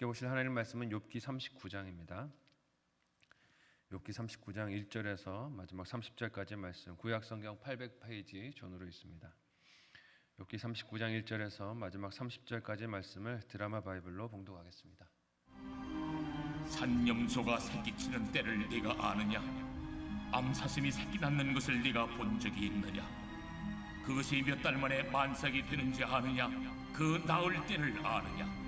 함께 보실 하나님 말씀은 욥기 39장입니다. 욥기 39장 1절에서 마지막 30절까지 말씀 구약 성경 800페이지 전으로 있습니다. 욥기 39장 1절에서 마지막 30절까지 말씀을 드라마 바이블로 봉독하겠습니다. 산염소가 새끼치는 때를 네가 아느냐? 암사슴이 새끼 낳는 것을 네가 본 적이 있느냐? 그것이 몇 달 만에 만삭이 되는지 아느냐? 그 낳을 때를 아느냐?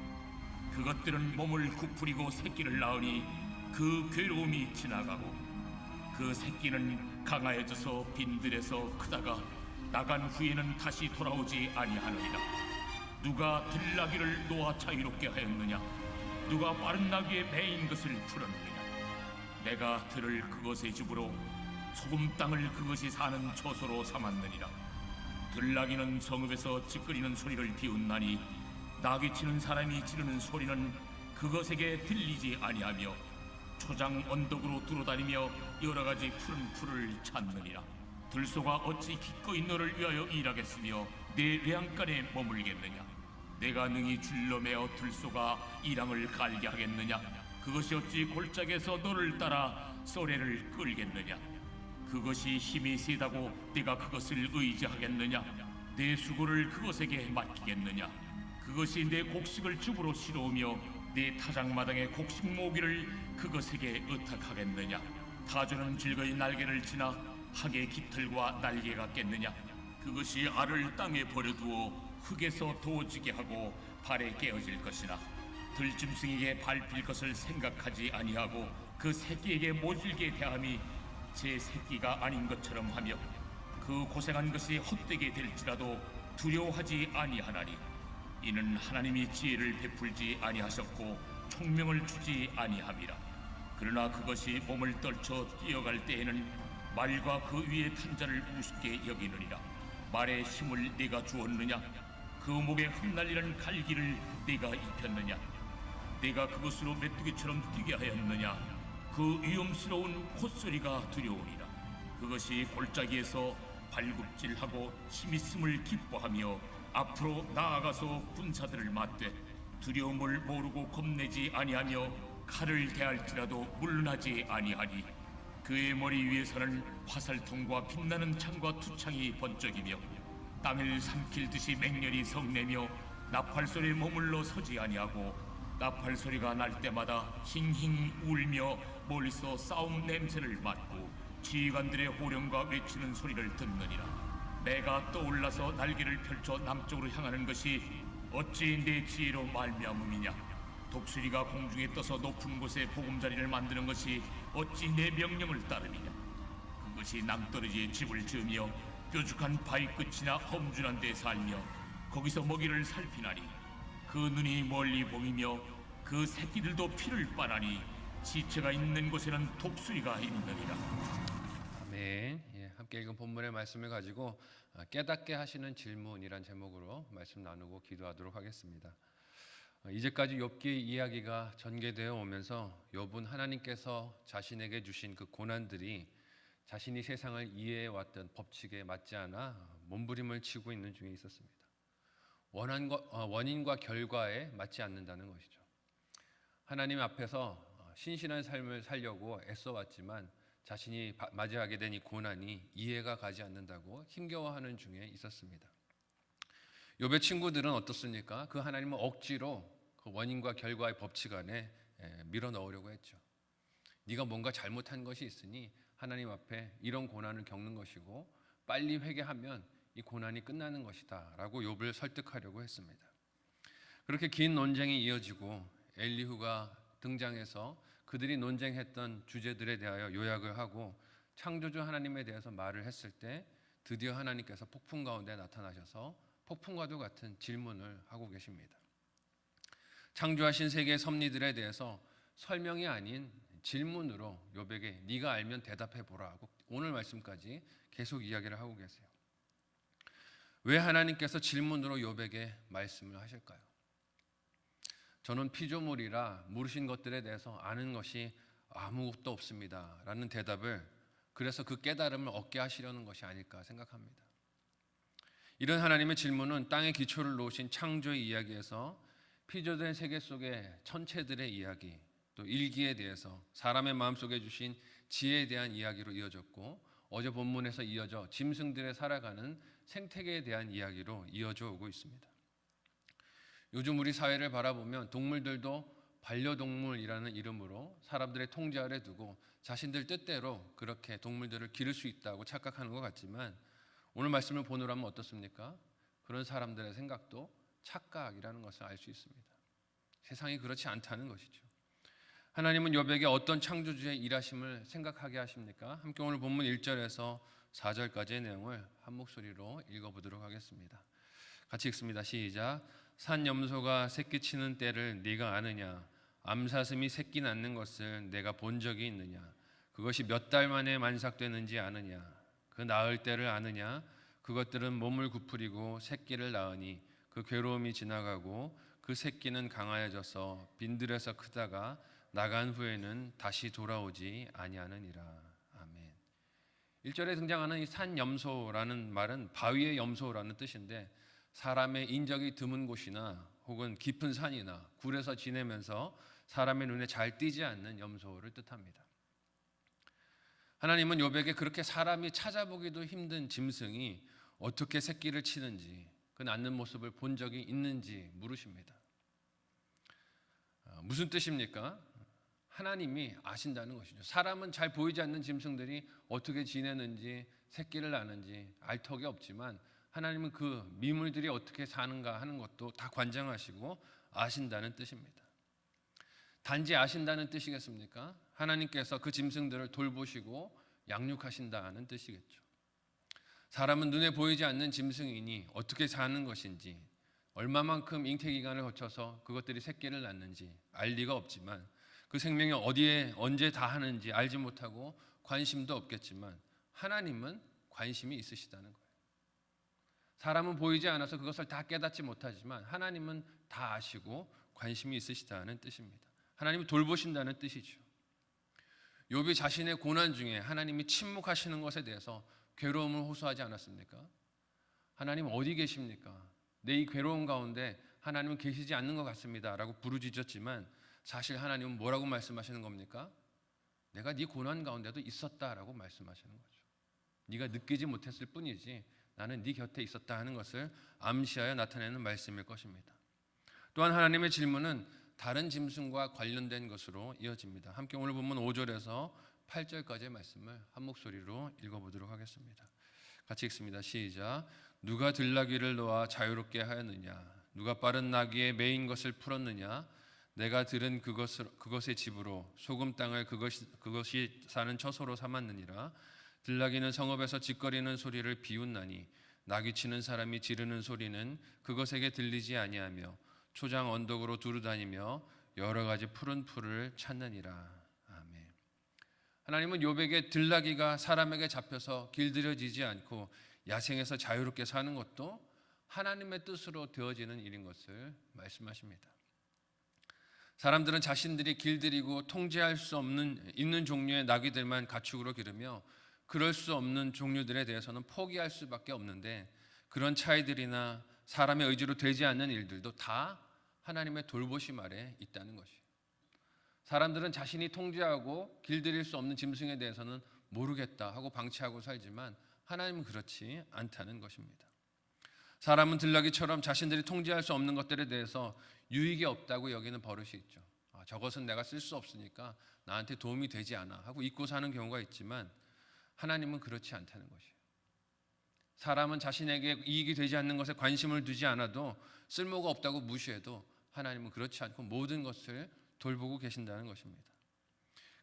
그것들은 몸을 구부리고 새끼를 낳으니 그 괴로움이 지나가고 그 새끼는 강하여져서 빈들에서 크다가 나간 후에는 다시 돌아오지 아니하느니라. 누가 들나귀를 놓아 자유롭게 하였느냐? 누가 빠른 나귀에 매인 것을 풀었느냐? 내가 들을 그것의 집으로 소금 땅을 그것이 사는 처소로 삼았느니라. 들나귀는 성읍에서 찌끄리는 소리를 비웃나니 나귀 치는 사람이 지르는 소리는 그것에게 들리지 아니하며 초장 언덕으로 두루다니며 여러 가지 푸른 풀을 찾느니라. 들소가 어찌 기꺼이 너를 위하여 일하겠으며 내 외양간에 머물겠느냐? 내가 능히 줄로 매어 들소가 이랑을 갈게 하겠느냐? 그것이 어찌 골짜기에서 너를 따라 쏘레를 끌겠느냐? 그것이 힘이 세다고 네가 그것을 의지하겠느냐? 내 수고를 그것에게 맡기겠느냐? 그것이 내 곡식을 줍으로 실어오며 내 타작마당의 곡식 모기를 그것에게 의탁하겠느냐? 타조는 즐거이 날개를 지나 학의 깃털과 날개가 깼느냐? 그것이 알을 땅에 버려두어 흙에서 도지게 하고 발에 깨어질 것이나 들짐승에게 밟힐 것을 생각하지 아니하고 그 새끼에게 모질게 대함이 제 새끼가 아닌 것처럼 하며 그 고생한 것이 헛되게 될지라도 두려워하지 아니하나니 이는 하나님이 지혜를 베풀지 아니하셨고 총명을 주지 아니함이라. 그러나 그것이 몸을 떨쳐 뛰어갈 때에는 말과 그 위에 탄 자를 우습게 여기느니라. 말에 힘을 네가 주었느냐? 그 목에 흩날리는 갈기를 네가 입혔느냐? 네가 그것으로 메뚜기처럼 뛰게 하였느냐? 그 위험스러운 콧소리가 두려우니라. 그것이 골짜기에서 발굽질하고 힘있음을 기뻐하며 앞으로 나아가서 군사들을 맞되 두려움을 모르고 겁내지 아니하며 칼을 대할지라도 물러나지 아니하니 그의 머리 위에서는 화살통과 빛나는 창과 투창이 번쩍이며 땅을 삼킬 듯이 맹렬히 성내며 나팔 소리에 머물러 서지 아니하고 나팔 소리가 날 때마다 힝힝 울며 멀리서 싸움 냄새를 맡고 지휘관들의 호령과 외치는 소리를 듣느니라 내가 떠올라서 날개를 펼쳐 남쪽으로 향하는 것이 어찌 내 지혜로 말미암음이냐? 독수리가 공중에 떠서 높은 곳에 보금자리를 만드는 것이 어찌 내 명령을 따르느냐? 그것이 낭떠러지에 집을 지으며 뾰족한 바위 끝이나 험준한 데 살며 거기서 먹이를 살피나니 그 눈이 멀리 보이며 그 새끼들도 피를 빠나니 지체가 있는 곳에는 독수리가 있느니라. 아멘. 예, 함께 읽은 본문의 말씀을 가지고 아, 깨닫게 하시는 질문이란 제목으로 말씀 나누고 기도하도록 하겠습니다. 어, 이제까지 욥기의 이야기가 전개되어 오면서 욥은 하나님께서 자신에게 주신 그 고난들이 자신이 세상을 이해해 왔던 법칙에 맞지 않아 몸부림을 치고 있는 중에 있었습니다. 원한과, 어, 원인과 결과에 맞지 않는다는 것이죠. 하나님 앞에서 어, 신실한 삶을 살려고 애써왔지만 자신이 바- 맞이하게 된 이 고난이 이해가 가지 않는다고 힘겨워하는 중에 있었습니다. 욥의 친구들은 어떻습니까? 그 하나님을 억지로 그 원인과 결과의 법칙 안에 에, 밀어 넣으려고 했죠. 네가 뭔가 잘못한 것이 있으니 하나님 앞에 이런 고난을 겪는 것이고 빨리 회개하면 이 고난이 끝나는 것이다라고 욥을 설득하려고 했습니다. 그렇게 긴 논쟁이 이어지고 엘리후가 등장해서 그들이 논쟁했던 주제들에 대하여 요약을 하고 창조주 하나님에 대해서 말을 했을 때 드디어 하나님께서 폭풍 가운데 나타나셔서 폭풍과도 같은 질문을 하고 계십니다. 창조하신 세계의 섭리들에 대해서 설명이 아닌 질문으로 욥에게 네가 알면 대답해 보라 하고 오늘 말씀까지 계속 이야기를 하고 계세요. 왜 하나님께서 질문으로 욥에게 말씀을 하실까요? 저는 피조물이라 물으신 것들에 대해서 아는 것이 아무것도 없습니다 라는 대답을 그래서 그 깨달음을 얻게 하시려는 것이 아닐까 생각합니다. 이런 하나님의 질문은 땅의 기초를 놓으신 창조의 이야기에서 피조된 세계 속의 천체들의 이야기, 또 일기에 대해서 사람의 마음속에 주신 지혜에 대한 이야기로 이어졌고 어제 본문에서 이어져 짐승들의 살아가는 생태계에 대한 이야기로 이어져 오고 있습니다. 요즘 우리 사회를 바라보면 동물들도 반려동물이라는 이름으로 사람들의 통제 아래 두고 자신들 뜻대로 그렇게 동물들을 기를 수 있다고 착각하는 것 같지만 오늘 말씀을 보노라면 어떻습니까? 그런 사람들의 생각도 착각이라는 것을 알 수 있습니다. 세상이 그렇지 않다는 것이죠. 하나님은 여백에 어떤 창조주의 일하심을 생각하게 하십니까? 함께 오늘 본문 1절에서 4절까지의 내용을 한 목소리로 읽어보도록 하겠습니다. 같이 읽습니다. 시작. 산 염소가 새끼 치는 때를 네가 아느냐? 암사슴이 새끼 낳는 것을 내가 본 적이 있느냐? 그것이 몇 달 만에 만삭되는지 아느냐? 그 낳을 때를 아느냐? 그것들은 몸을 구부리고 새끼를 낳으니 그 괴로움이 지나가고 그 새끼는 강하여져서 빈들에서 크다가 나간 후에는 다시 돌아오지 아니하느니라. 아멘. 1절에 등장하는 이 산 염소라는 말은 바위의 염소라는 뜻인데 사람의 인적이 드문 곳이나 혹은 깊은 산이나 굴에서 지내면서 사람의 눈에 잘 띄지 않는 염소를 뜻합니다. 하나님은 요백에 그렇게 사람이 찾아보기도 힘든 짐승이 어떻게 새끼를 치는지 그 낳는 모습을 본 적이 있는지 물으십니다. 아, 무슨 뜻입니까? 하나님이 아신다는 것이죠. 사람은 잘 보이지 않는 짐승들이 어떻게 지내는지 새끼를 낳는지 알 턱이 없지만 하나님은 그 미물들이 어떻게 사는가 하는 것도 다 관장하시고 아신다는 뜻입니다. 단지 아신다는 뜻이겠습니까? 하나님께서 그 짐승들을 돌보시고 양육하신다는 뜻이겠죠. 사람은 눈에 보이지 않는 짐승이니 어떻게 사는 것인지 얼마만큼 잉태 기간을 거쳐서 그것들이 새끼를 낳는지 알 리가 없지만 그 생명이 어디에 언제 다 하는지 알지 못하고 관심도 없겠지만 하나님은 관심이 있으시다는 거예요. 사람은 보이지 않아서 그것을 다 깨닫지 못하지만 하나님은 다 아시고 관심이 있으시다는 뜻입니다. 하나님이 돌보신다는 뜻이죠. 욥이 자신의 고난 중에 하나님이 침묵하시는 것에 대해서 괴로움을 호소하지 않았습니까? 하나님 어디 계십니까? 내 이 괴로움 가운데 하나님은 계시지 않는 것 같습니다라고 부르짖었지만 사실 하나님은 뭐라고 말씀하시는 겁니까? 내가 네 고난 가운데도 있었다라고 말씀하시는 거죠. 네가 느끼지 못했을 뿐이지 나는 네 곁에 있었다 하는 것을 암시하여 나타내는 말씀일 것입니다. 또한 하나님의 질문은 다른 짐승과 관련된 것으로 이어집니다. 함께 오늘 본문 5절에서 8절까지의 말씀을 한 목소리로 읽어보도록 하겠습니다. 같이 읽습니다. 시작. 누가 들나귀를 놓아 자유롭게 하였느냐? 누가 빠른 나귀에 매인 것을 풀었느냐? 내가 들은 그것을 그것의 집으로 소금 땅을 그것이 그것이 사는 처소로 삼았느니라. 들나귀는 성읍에서 짓거리는 소리를 비웃나니 나귀 치는 사람이 지르는 소리는 그것에게 들리지 아니하며 초장 언덕으로 두루다니며 여러 가지 푸른 풀을 찾느니라. 아멘. 하나님은 요백에 들나귀가 사람에게 잡혀서 길들여지지 않고 야생에서 자유롭게 사는 것도 하나님의 뜻으로 되어지는 일인 것을 말씀하십니다. 사람들은 자신들이 길들이고 통제할 수 없는 있는 종류의 나귀들만 가축으로 기르며 그럴 수 없는 종류들에 대해서는 포기할 수밖에 없는데 그런 차이들이나 사람의 의지로 되지 않는 일들도 다 하나님의 돌보심 아래 있다는 것이에요. 사람들은 자신이 통제하고 길들일 수 없는 짐승에 대해서는 모르겠다 하고 방치하고 살지만 하나님은 그렇지 않다는 것입니다. 사람은 들나귀처럼 자신들이 통제할 수 없는 것들에 대해서 유익이 없다고 여기는 버릇이 있죠. 아, 저것은 내가 쓸 수 없으니까 나한테 도움이 되지 않아 하고 잊고 사는 경우가 있지만 하나님은 그렇지 않다는 것이에요. 사람은 자신에게 이익이 되지 않는 것에 관심을 두지 않아도 쓸모가 없다고 무시해도 하나님은 그렇지 않고 모든 것을 돌보고 계신다는 것입니다.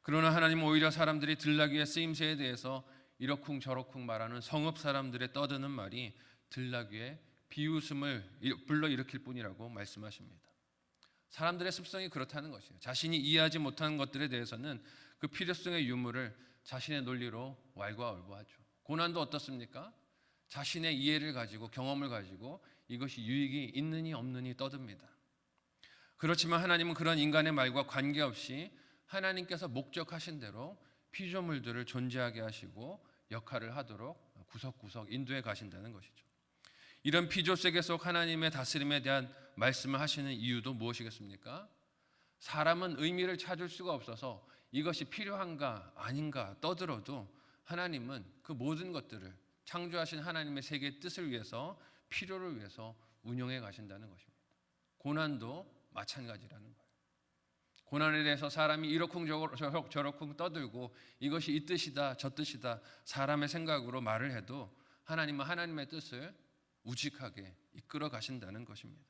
그러나 하나님은 오히려 사람들이 들나귀의 쓰임새에 대해서 이러쿵 저러쿵 말하는 성읍 사람들의 떠드는 말이 들나귀의 비웃음을 불러일으킬 뿐이라고 말씀하십니다. 사람들의 습성이 그렇다는 것이에요. 자신이 이해하지 못하는 것들에 대해서는 그 필요성의 유무를 자신의 논리로 왈가왈부하죠. 고난도 어떻습니까? 자신의 이해를 가지고 경험을 가지고 이것이 유익이 있느니 없느니 떠듭니다. 그렇지만 하나님은 그런 인간의 말과 관계없이 하나님께서 목적하신 대로 피조물들을 존재하게 하시고 역할을 하도록 구석구석 인도해 가신다는 것이죠. 이런 피조 세계 속 하나님의 다스림에 대한 말씀을 하시는 이유도 무엇이겠습니까? 사람은 의미를 찾을 수가 없어서 이것이 필요한가 아닌가 떠들어도 하나님은 그 모든 것들을 창조하신 하나님의 세계의 뜻을 위해서 필요를 위해서 운영해 가신다는 것입니다. 고난도 마찬가지라는 거예요. 고난에 대해서 사람이 이러쿵 저러- 저러쿵 떠들고 이것이 이 뜻이다 저 뜻이다 사람의 생각으로 말을 해도 하나님은 하나님의 뜻을 우직하게 이끌어 가신다는 것입니다.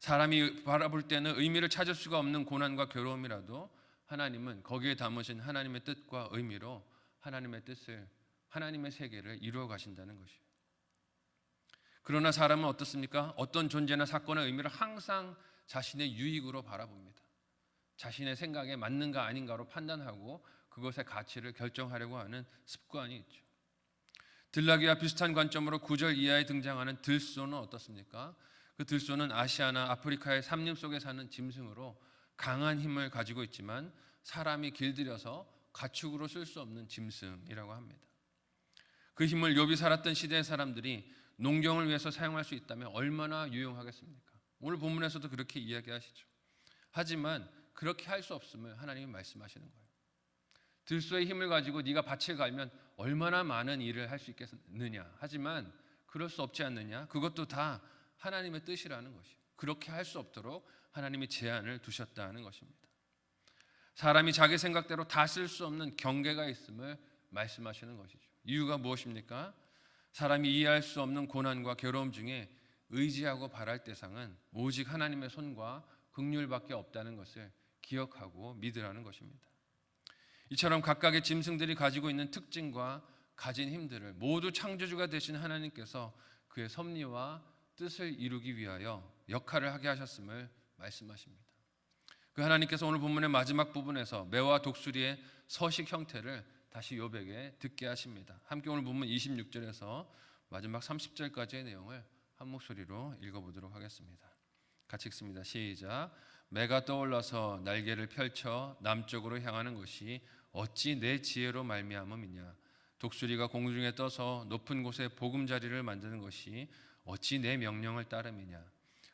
사람이 바라볼 때는 의미를 찾을 수가 없는 고난과 괴로움이라도 하나님은 거기에 담으신 하나님의 뜻과 의미로 하나님의 뜻을 하나님의 세계를 이루어 가신다는 것이에요. 그러나 사람은 어떻습니까? 어떤 존재나 사건의 의미를 항상 자신의 유익으로 바라봅니다. 자신의 생각에 맞는가 아닌가로 판단하고 그것의 가치를 결정하려고 하는 습관이 있죠. 들나귀와 비슷한 관점으로 구절 이하에 등장하는 들소는 어떻습니까? 그 들소는 아시아나 아프리카의 삼림 속에 사는 짐승으로 강한 힘을 가지고 있지만 사람이 길들여서 가축으로 쓸 수 없는 짐승이라고 합니다. 그 힘을 욥이 살았던 시대의 사람들이 농경을 위해서 사용할 수 있다면 얼마나 유용하겠습니까? 오늘 본문에서도 그렇게 이야기하시죠. 하지만 그렇게 할 수 없음을 하나님이 말씀하시는 거예요. 들소의 힘을 가지고 네가 밭을 갈면 얼마나 많은 일을 할 수 있겠느냐. 하지만 그럴 수 없지 않느냐. 그것도 다 하나님의 뜻이라는 것이. 그렇게 할 수 없도록 하나님이 제한을 두셨다는 것입니다. 사람이 자기 생각대로 다 쓸 수 없는 경계가 있음을 말씀하시는 것이죠. 이유가 무엇입니까? 사람이 이해할 수 없는 고난과 괴로움 중에 의지하고 바랄 대상은 오직 하나님의 손과 긍휼밖에 없다는 것을 기억하고 믿으라는 것입니다. 이처럼 각각의 짐승들이 가지고 있는 특징과 가진 힘들을 모두 창조주가 되신 하나님께서 그의 섭리와 뜻을 이루기 위하여 역할을 하게 하셨음을 말씀하십니다. 그 하나님께서 오늘 본문의 마지막 부분에서 매와 독수리의 서식 형태를 다시 요백에 듣게 하십니다. 함께 오늘 본문 26절에서 마지막 30절까지의 내용을 한 목소리로 읽어보도록 하겠습니다. 같이 읽습니다. 시작. 매가 떠올라서 날개를 펼쳐 남쪽으로 향하는 것이 어찌 내 지혜로 말미암음이냐. 독수리가 공중에 떠서 높은 곳에 보금자리를 만드는 것이 어찌 내 명령을 따름이냐.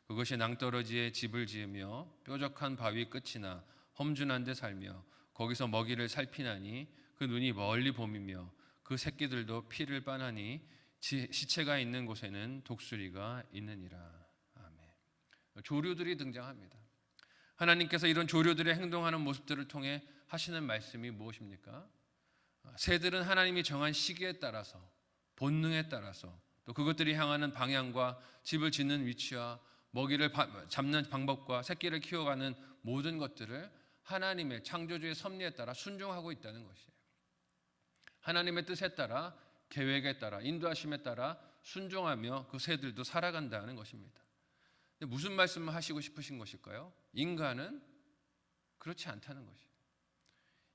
그것이 낭떠러지에 집을 지으며 뾰족한 바위 끝이나 험준한 데 살며 거기서 먹이를 살피나니 그 눈이 멀리 봄이며 그 새끼들도 피를 지- 시체가 있는 곳에는 독수리가 있느니라. 아멘. 조류들이 등장합니다. 하나님께서 이런 조류들의 행동하는 모습들을 통해 하시는 말씀이 무엇입니까? 새들은 하나님이 정한 시기에 따라서 본능에 따라서 또 그것들이 향하는 방향과 집을 짓는 위치와 먹이를 바- 잡는 방법과 새끼를 키워가는 모든 것들을 하나님의 창조주의 섭리에 따라 순종하고 있다는 것이에요. 하나님의 뜻에 따라 계획에 따라 인도하심에 따라 순종하며 그 새들도 살아간다는 것입니다. 무슨 말씀을 하시고 싶으신 것일까요? 인간은 그렇지 않다는 것이에요.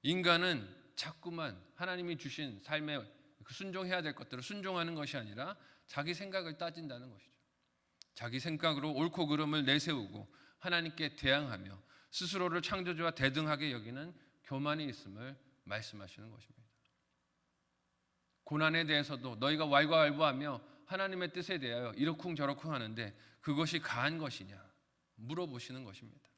인간은 자꾸만 하나님이 주신 삶에 그 순종해야 될 것들을 순종하는 것이 아니라 자기 생각을 따진다는 것이죠. 자기 생각으로 옳고 그름을 내세우고 하나님께 대항하며 스스로를 창조주와 대등하게 여기는 교만이 있음을 말씀하시는 것입니다. 고난에 대해서도 너희가 왈가왈부하며 하나님의 뜻에 대하여 이러쿵 저러쿵 하는데 그것이 가한 것이냐 물어보시는 것입니다.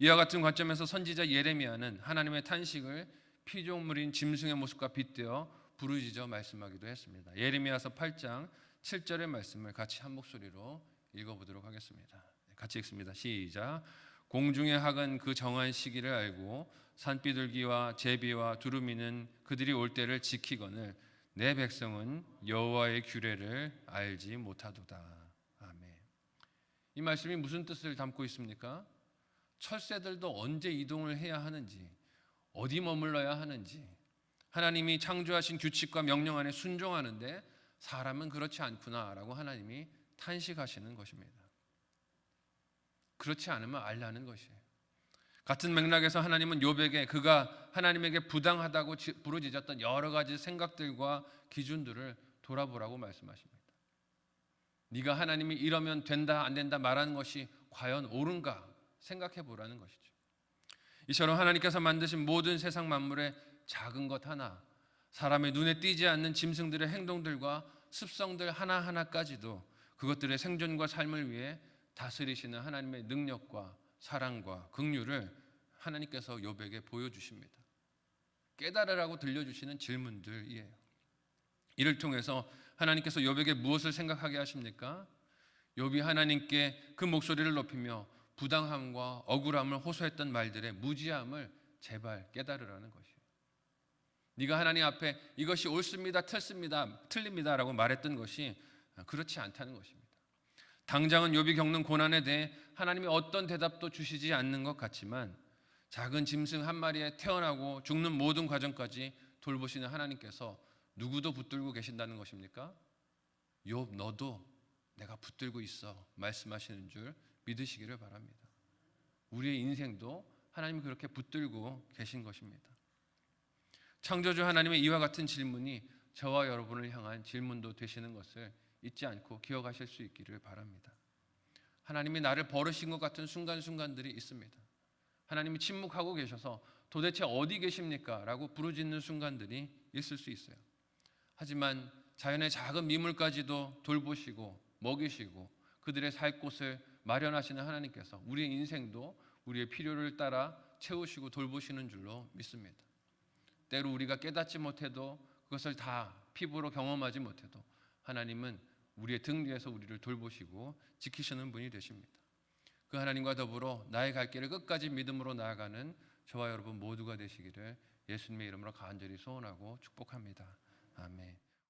이와 같은 관점에서 선지자 예레미야는 하나님의 탄식을 피조물인 짐승의 모습과 빗대어 부르짖어 말씀하기도 했습니다. 예레미야서 8장 7절의 말씀을 같이 한 목소리로 읽어보도록 하겠습니다. 같이 읽습니다. 시작. 공중의 학은 그 정한 시기를 알고 산비둘기와 제비와 두루미는 그들이 올 때를 지키거늘 내 백성은 여호와의 규례를 알지 못하도다. 아멘. 이 말씀이 무슨 뜻을 담고 있습니까? 철새들도 언제 이동을 해야 하는지, 어디 머물러야 하는지, 하나님이 창조하신 규칙과 명령 안에 순종하는데 사람은 그렇지 않구나라고 하나님이 탄식하시는 것입니다. 그렇지 않으면 알라는 것이에요. 같은 맥락에서 하나님은 요백에 그가 하나님에게 부당하다고 지- 부르짖었던 여러 가지 생각들과 기준들을 돌아보라고 말씀하십니다. 네가 하나님이 이러면 된다 안 된다 말하는 것이 과연 옳은가 생각해 보라는 것이죠. 이처럼 하나님께서 만드신 모든 세상 만물의 작은 것 하나, 사람의 눈에 띄지 않는 짐승들의 행동들과 습성들 하나하나까지도 그것들의 생존과 삶을 위해 다스리시는 하나님의 능력과 사랑과 긍휼을 하나님께서 욥에게 보여주십니다. 깨달으라고 들려주시는 질문들이에요. 이를 통해서 하나님께서 욥에게 무엇을 생각하게 하십니까? 욥이 하나님께 그 목소리를 높이며 부당함과 억울함을 호소했던 말들의 무지함을 제발 깨달으라는 것이에요. 네가 하나님 앞에 이것이 옳습니다, 틀습니다, 틀립니다라고 말했던 것이 그렇지 않다는 것입니다. 당장은 욥이 겪는 고난에 대해 하나님이 어떤 대답도 주시지 않는 것 같지만 작은 짐승 한 마리에 태어나고 죽는 모든 과정까지 돌보시는 하나님께서 누구도 붙들고 계신다는 것입니까? 욥 너도 내가 붙들고 있어 말씀하시는 줄 믿으시기를 바랍니다. 우리의 인생도 하나님이 그렇게 붙들고 계신 것입니다. 창조주 하나님의 이와 같은 질문이 저와 여러분을 향한 질문도 되시는 것을 잊지 않고 기억하실 수 있기를 바랍니다. 하나님이 나를 버리신 것 같은 순간순간들이 있습니다. 하나님이 침묵하고 계셔서 도대체 어디 계십니까? 라고 부르짖는 순간들이 있을 수 있어요. 하지만 자연의 작은 미물까지도 돌보시고 먹이시고 그들의 살 곳을 마련하시는 하나님께서 우리의 인생도 우리의 필요를 따라 채우시고 돌보시는 줄로 믿습니다. 때로 우리가 깨닫지 못해도 그것을 다 피부로 경험하지 못해도 하나님은 우리의 등 뒤에서 우리를 돌보시고 지키시는 분이 되십니다. 그 하나님과 더불어 나의 갈 길을 끝까지 믿음으로 나아가는 저와 여러분 모두가 되시기를 예수님의 이름으로 간절히 소원하고 축복합니다. 아멘.